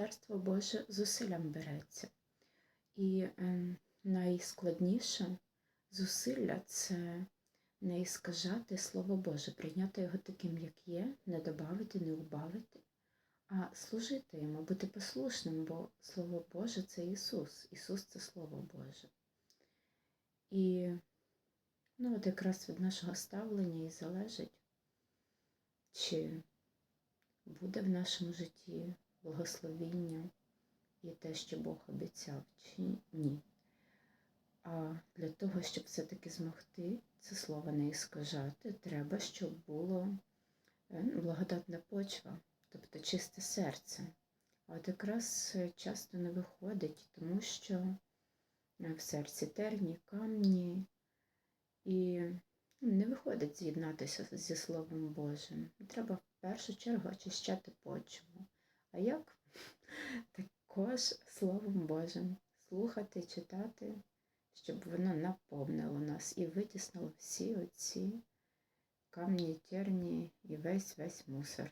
Царство Боже зусиллям береться. І е, найскладніше зусилля це не іскажати Слово Боже, прийняти його таким, як є, не додати, не убавити, а служити йому, бути послушним, бо Слово Боже це Ісус. Ісус це Слово Боже. І ну, от якраз від нашого ставлення і залежить, чи буде в нашому житті благословіння і те, що Бог обіцяв, чи ні. А для того, щоб все-таки змогти це слово не іскажати, треба, щоб було е, ну, благодатна почва, тобто чисте серце. От якраз е, часто не виходить, тому що е, в серці терні, камні, і ну, не виходить з'єднатися зі Словом Божим. Треба в першу чергу очищати почву. А як? Також Словом Божим слухати, читати, щоб воно наповнило нас і витіснило всі оці камні, терні і весь весь мусор.